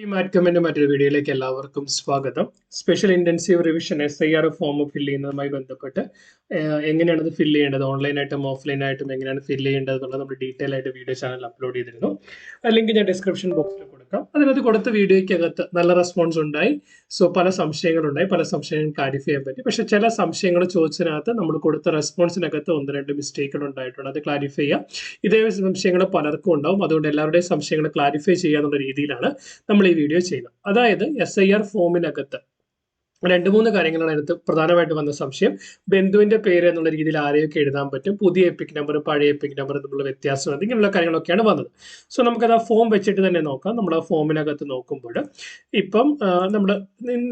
ഈ മറ്റൊരു വീഡിയോയിലേക്ക് എല്ലാവർക്കും സ്വാഗതം. Special intensive revision S I R form fill ചെയ്യുന്നതുമായി ബന്ധപ്പെട്ട് എങ്ങനെയാണ് അത് ഫില്ല് ചെയ്യേണ്ടത്? ഓൺലൈനായിട്ടും ഓഫ്ലൈനായിട്ടും എങ്ങനെയാണ് ഫില്ല് ചെയ്യേണ്ടത് എന്നുള്ളത് നമ്മൾ ഡീറ്റെയിൽ ആയിട്ട് വീഡിയോ ചാനൽ അപ്ലോഡ് ചെയ്തിരുന്നു. അല്ലെങ്കിൽ ലിങ്ക് ഞാൻ ഡിസ്ക്രിപ്ഷൻ ബോക്സിൽ കൊടുക്കാം അതിനകത്ത് കൊടുത്ത വീഡിയോയ്ക്കകത്ത് നല്ല റെസ്പോൺസ് ഉണ്ടായി. സോ പല സംശയങ്ങളുണ്ടായി. പല സംശയങ്ങൾ ക്ലാരിഫൈ ചെയ്യാൻ പറ്റി. പക്ഷെ ചില സംശയങ്ങൾ ചോദിച്ചതിനകത്ത് നമ്മൾ കൊടുത്ത റെസ്പോൺസിനകത്ത് ഒന്ന് രണ്ട് മിസ്റ്റേക്കുകൾ ഉണ്ടായിട്ടുണ്ട്. അത് ക്ലാരിഫൈ ചെയ്യാം. ഇതേ സംശയങ്ങൾ പലർക്കും ഉണ്ടാവും. അതുകൊണ്ട് എല്ലാവരുടെയും സംശയങ്ങൾ ക്ലാരിഫൈ ചെയ്യാന്നുള്ള രീതിയിലാണ് നമ്മൾ ഈ വീഡിയോ ചെയ്യുന്നത്. അതായത് എസ് ഐ ആർ ഫോമിനകത്ത് രണ്ട് മൂന്ന് കാര്യങ്ങളാണ് അതിനകത്ത് പ്രധാനമായിട്ട് വന്ന സംശയം. ബന്ധുവിന്റെ പേര് എന്നുള്ള രീതിയിൽ ആരെയൊക്കെ എഴുതാൻ പറ്റും? പുതിയ എപ്പിക് നമ്പർ പഴയ എപ്പിക് നമ്പർ തമ്മിലുള്ള വ്യത്യാസം ഇങ്ങനെയുള്ള കാര്യങ്ങളൊക്കെയാണ് വന്നത്. സോ നമുക്കത് ആ ഫോം വെച്ചിട്ട് തന്നെ നോക്കാം. നമ്മൾ ആ ഫോമിനകത്ത് നോക്കുമ്പോൾ ഇപ്പം നമ്മൾ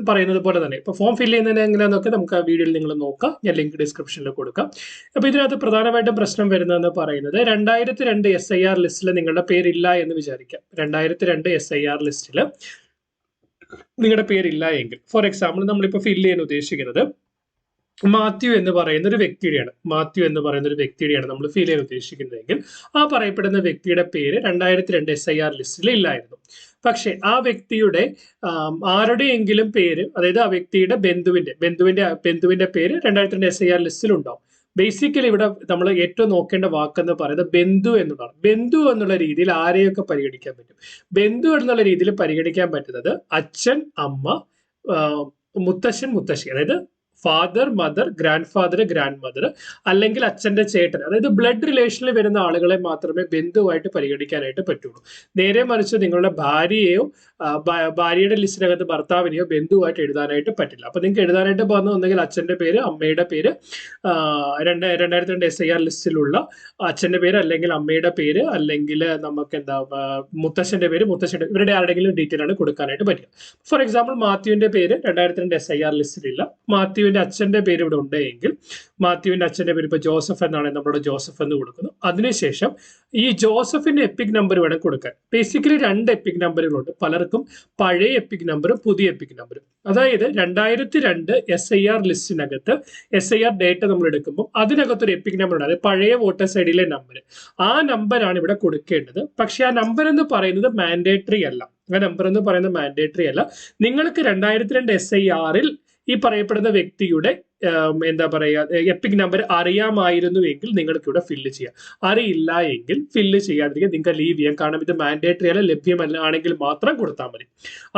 പറയുന്നത് പോലെ തന്നെ ഇപ്പൊ ഫോം ഫില്ല് ചെയ്യുന്നതിന് എങ്ങനെയാണെന്നൊക്കെ നമുക്ക് ആ വീഡിയോയിൽ നിങ്ങൾ നോക്കാം. ഞാൻ ലിങ്ക് ഡിസ്ക്രിപ്ഷനിൽ കൊടുക്കാം. അപ്പൊ ഇതിനകത്ത് പ്രധാനമായിട്ടും പ്രശ്നം വരുന്നതെന്ന് പറയുന്നത് രണ്ടായിരത്തി രണ്ട് എസ് ഐ ആർ ലിസ്റ്റിൽ നിങ്ങളുടെ പേരില്ല എന്ന് വിചാരിക്കാം. രണ്ടായിരത്തി രണ്ട് എസ് ഐ ആർ ലിസ്റ്റിൽ നിങ്ങളുടെ പേരില്ല എങ്കിൽ. ഫോർ എക്സാമ്പിൾ നമ്മളിപ്പോൾ ഫില്ല് ചെയ്യാൻ ഉദ്ദേശിക്കുന്നത് മാത്യു എന്ന് പറയുന്ന ഒരു വ്യക്തിയുടെയാണ്. മാത്യു എന്ന് പറയുന്ന ഒരു വ്യക്തിയുടെയാണ് നമ്മൾ ഫീൽ ചെയ്യാൻ ഉദ്ദേശിക്കുന്നതെങ്കിൽ ആ പറയപ്പെടുന്ന വ്യക്തിയുടെ പേര് രണ്ടായിരത്തി രണ്ട് എസ് ഐ ആർ ലിസ്റ്റിൽ ഇല്ലായിരുന്നു. പക്ഷെ ആ വ്യക്തിയുടെ ആരുടെയെങ്കിലും പേര് അതായത് ആ വ്യക്തിയുടെ ബന്ധുവിന്റെ ബന്ധുവിന്റെ ബന്ധുവിന്റെ പേര് രണ്ടായിരത്തി രണ്ട് എസ് ഐ ആർ ലിസ്റ്റിൽ ഉണ്ടാവും ബേസിക്കലി ഇവിടെ നമ്മൾ ഏറ്റവും നോക്കേണ്ട വാക്കെന്ന് പറയുന്നത് ബന്ധു എന്നുള്ളതാണ് ബന്ധു എന്നുള്ള രീതിയിൽ ആരെയൊക്കെ പരിഗണിക്കാൻ പറ്റും? ബന്ധു എന്നുള്ള രീതിയിൽ പരിഗണിക്കാൻ പറ്റുന്നത് അച്ഛൻ അമ്മ മുത്തശ്ശൻ മുത്തശ്ശി. അതായത് father mother grandfather grandmother അല്ലെങ്കിൽ അച്ഛന്റെ ചേട്ടൻ. അതായത് ബ്ലഡ് റിലേഷനിൽ വരുന്ന ആളുകളെ മാത്രമേ ബന്ധുവായിട്ട് പരിഗണിക്കാനായിട്ട് പറ്റുള്ളൂ. നേരെ മറിച്ച് നിങ്ങളുടെ ഭാര്യയെയോ ആ, ഭ- ഭാര്യയുടെ ലിസ്റ്റിനകത്ത് ഭർത്താവിനെയോ ബന്ധുവായിട്ട് എഴുതാനായിട്ട് പറ്റില്ല. അപ്പൊ നിങ്ങൾക്ക് എഴുതാനായിട്ട് പോകുന്ന ഒന്നെങ്കിൽ പേര് അമ്മയുടെ പേര് രണ്ട് രണ്ടായിരത്തി രണ്ട് എസ് ഐ ആർ ലിസ്റ്റിലുള്ള അച്ഛന്റെ പേര് അല്ലെങ്കിൽ അമ്മയുടെ പേര് അല്ലെങ്കിൽ നമുക്ക് എന്താ മുത്തശ്ശന്റെ പേര് മുത്തശ്ശന്റെ ഇവരുടെ ആരുടെങ്കിലും ഡീറ്റെയിൽ ആണ് കൊടുക്കാനായിട്ട് പറ്റുക. ഫോർ എക്സാമ്പിൾ മാത്യുവിന്റെ പേര് രണ്ടായിരത്തി രണ്ട് എസ് ഐ ആർ ലിസ്റ്റിലില്ല. മാത്യുവിന്റെ അച്ഛന്റെ പേര് ഇവിടെ ഉണ്ടെങ്കിൽ മാത്യുവിന്റെ അച്ഛന്റെ പേര് ഇപ്പൊ ജോസഫ് എന്നാണ് നമ്മുടെ ജോസഫ് എന്ന് കൊടുക്കുന്നു. അതിനുശേഷം ഈ ജോസഫിന്റെ എപ്പിക് നമ്പർ വേണം കൊടുക്കാൻ. ബേസിക്കലി രണ്ട് എപ്പിക് നമ്പറുകളുണ്ട് പലർക്കും പഴയ എപ്പിക് നമ്പറും പുതിയ എപ്പിക് നമ്പറും അതായത് രണ്ടായിരത്തി രണ്ട് എസ് ഐ ആർ ലിസ്റ്റിനകത്ത് എസ് ഐ ആർ ഡേറ്റ നമ്മൾ എടുക്കുമ്പോൾ അതിനകത്ത് ഒരു എപ്പിക് നമ്പർ ഉണ്ട്. അത് പഴയ വോട്ടേഴ്സ് ഐ ഡിയിലെ നമ്പർ ആ നമ്പറാണ് ഇവിടെ കൊടുക്കേണ്ടത്. പക്ഷെ ആ നമ്പർ എന്ന് പറയുന്നത് മാൻഡേറ്ററി അല്ല. ആ നമ്പർ എന്ന് പറയുന്നത് മാൻഡേറ്ററി അല്ല. നിങ്ങൾക്ക് രണ്ടായിരത്തി രണ്ട് എസ് ഐ ആറിൽ ഈ പറയപ്പെടുന്ന വ്യക്തിയുടെ എന്താ പറയുക എപ്പിക് നമ്പർ അറിയാമായിരുന്നു എങ്കിൽ നിങ്ങൾക്ക് ഇവിടെ ഫില്ല് ചെയ്യാം. അറിയില്ല എങ്കിൽ ഫില്ല് ചെയ്യാതിരിക്കുക. നിങ്ങൾക്ക് ലീവ് ചെയ്യാം. കാരണം ഇത് മാൻഡേറ്ററി അല്ല ലഭ്യമല്ല. ആണെങ്കിൽ മാത്രം കൊടുത്താൽ മതി.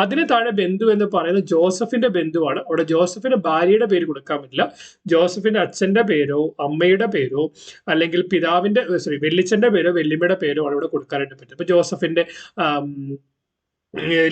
അതിന് താഴെ ബന്ധു എന്ന് പറയുന്നത് ജോസഫിന്റെ ബന്ധുവാണ്. അവിടെ ജോസഫിന്റെ ഭാര്യയുടെ പേര് കൊടുക്കാൻ പറ്റില്ല. ജോസഫിന്റെ അച്ഛന്റെ പേരോ അമ്മയുടെ പേരോ അല്ലെങ്കിൽ പിതാവിന്റെ സോറി വെല്ലിച്ചന്റെ പേരോ വെല്ലിമ്മയുടെ പേരോ ആണ് ഇവിടെ കൊടുക്കാനായിട്ട് പറ്റും ഇപ്പൊ ജോസഫിന്റെ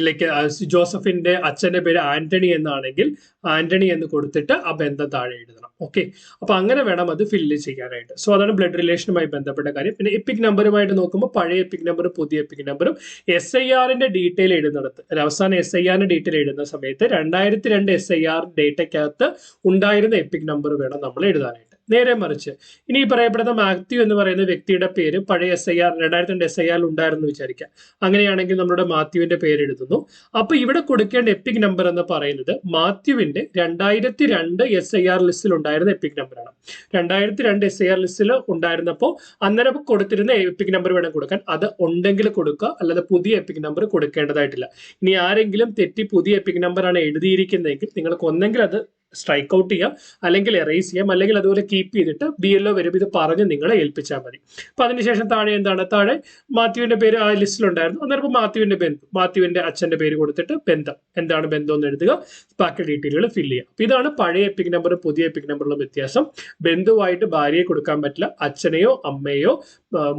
ലൈക്ക് ജോസഫിന്റെ അച്ഛന്റെ പേര് ആന്റണി എന്നാണെങ്കിൽ ആന്റണി എന്ന് കൊടുത്തിട്ട് ആ ബന്ധം താഴെ എഴുതണം. ഓക്കെ അപ്പൊ അങ്ങനെ വേണം അത് ഫില്ല് ചെയ്യാനായിട്ട്. സോ അതാണ് ബ്ലഡ് റിലേഷനുമായി ബന്ധപ്പെട്ട കാര്യം. പിന്നെ എപ്പിക് നമ്പറുമായിട്ട് നോക്കുമ്പോൾ പഴയ എപ്പിക് നമ്പറും പുതിയ എപ്പിക് നമ്പറും എസ് ഐ ആറിന്റെ ഡീറ്റെയിൽ എഴുതുന്നിടത്ത് അവസാനം എസ് ഐ ആറിന്റെ ഡീറ്റെയിൽ എഴുതുന്ന സമയത്ത് രണ്ടായിരത്തി രണ്ട് എസ് ഐ ആർ ഡേറ്റയ്ക്കകത്ത് ഉണ്ടായിരുന്ന എപ്പിക് നമ്പർ വേണം നമ്മൾ എഴുതാനായിട്ട്. നേരെ മറിച്ച്. ഇനി ഈ പറയപ്പെടുന്ന മാത്യു എന്ന് പറയുന്ന വ്യക്തിയുടെ പേര് പഴയ എസ് ഐ ആർ രണ്ടായിരത്തി രണ്ട് എസ് ഐ ആറിൽ ഉണ്ടായിരുന്നു വിചാരിക്കാം. അങ്ങനെയാണെങ്കിൽ നമ്മുടെ മാത്യുവിന്റെ പേര് എഴുതുന്നു. അപ്പൊ ഇവിടെ കൊടുക്കേണ്ട എപ്പിക് നമ്പർ എന്ന് പറയുന്നത് മാത്യുവിന്റെ രണ്ടായിരത്തി രണ്ട് എസ് ഐ ആർ ലിസ്റ്റിൽ ഉണ്ടായിരുന്ന എപ്പിക് നമ്പറാണ് രണ്ടായിരത്തി രണ്ട് എസ് ഐ ആർ ലിസ്റ്റിൽ ഉണ്ടായിരുന്നപ്പോൾ അന്നേരം കൊടുത്തിരുന്ന എപ്പിക് നമ്പർ വേണം കൊടുക്കാൻ. അത് ഉണ്ടെങ്കിൽ കൊടുക്കുക അല്ലാതെ പുതിയ എപ്പിക് നമ്പർ കൊടുക്കേണ്ടതായിട്ടില്ല. ഇനി ആരെങ്കിലും തെറ്റി പുതിയ എപ്പിക് ആണ് എഴുതിയിരിക്കുന്നതെങ്കിൽ നിങ്ങൾക്ക് ഒന്നെങ്കിൽ അത് സ്ട്രൈക്ക് ഔട്ട് ചെയ്യാം അല്ലെങ്കിൽ എറേസ് ചെയ്യാം അല്ലെങ്കിൽ അതുപോലെ കീപ്പ് ചെയ്തിട്ട് ബി എൽ ഒ വരുമ്പോൾ ഇത് പറഞ്ഞ് നിങ്ങളെ ഏൽപ്പിച്ചാൽ മതി. അപ്പൊ അതിനുശേഷം താഴെ എന്താണ്? താഴെ മാത്യുവിന്റെ പേര് ആ ലിസ്റ്റിലുണ്ടായിരുന്നു അന്നേരം മാത്യുവിന്റെ ബന്ധു മാത്യുവിന്റെ അച്ഛന്റെ പേര് കൊടുത്തിട്ട് ബന്ധം. എന്താണ് ബന്ധം എന്ന് എഴുതുക? ബാക്കി ഡീറ്റെയിലുകൾ ഫില്ല് ചെയ്യുക അപ്പൊ ഇതാണ് പഴയ എപ്പിക് നമ്പറും പുതിയ എപ്പിക് നമ്പറിലും വ്യത്യാസം. ബന്ധുവായിട്ട് ഭാര്യയെ കൊടുക്കാൻ പറ്റില്ല. അച്ഛനെയോ അമ്മയോ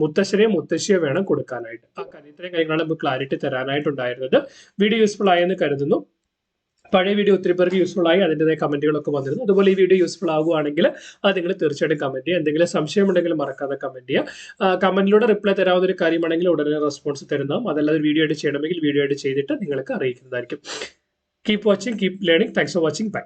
മുത്തശ്ശനെയോ മുത്തശ്ശിയോ വേണം കൊടുക്കാനായിട്ട്. ആ കാര്യം ഇത്രയും കാര്യങ്ങളാണ് നമുക്ക് ക്ലാരിറ്റി തരാനായിട്ടുണ്ടായിരുന്നത്. വീഡിയോ യൂസ്ഫുൾ ആയെന്ന് കരുതുന്നു. പഴയ വീഡിയോ ഒത്തിരി പേർക്ക് യൂസ്ഫുൾ ആയി അതിന്റെതായ കമന്റുകളൊക്കെ വന്നിരുന്നു. അതുപോലെ ഈ വീഡിയോ യൂസ്ഫുൾ ആകുവാണെങ്കിൽ അത് നിങ്ങൾ തീർച്ചയായിട്ടും കമന്റ് ചെയ്യുക. എന്തെങ്കിലും സംശയമുണ്ടെങ്കിൽ മറക്കാതെ കമന്റ് ചെയ്യുക. കമന്റിലൂടെ റിപ്ലൈ തരാവുന്ന ഒരു കാര്യമാണെങ്കിൽ ഉടനെ റെസ്പോൺസ് തരുന്നതും അതല്ലാതെ വീഡിയോ ആയിട്ട് ചെയ്യണമെങ്കിൽ വീഡിയോ ആയിട്ട് ചെയ്തിട്ട് നിങ്ങൾക്ക് അറിയിക്കുന്നതായിരിക്കും. Keep watching keep learning thanks for watching bye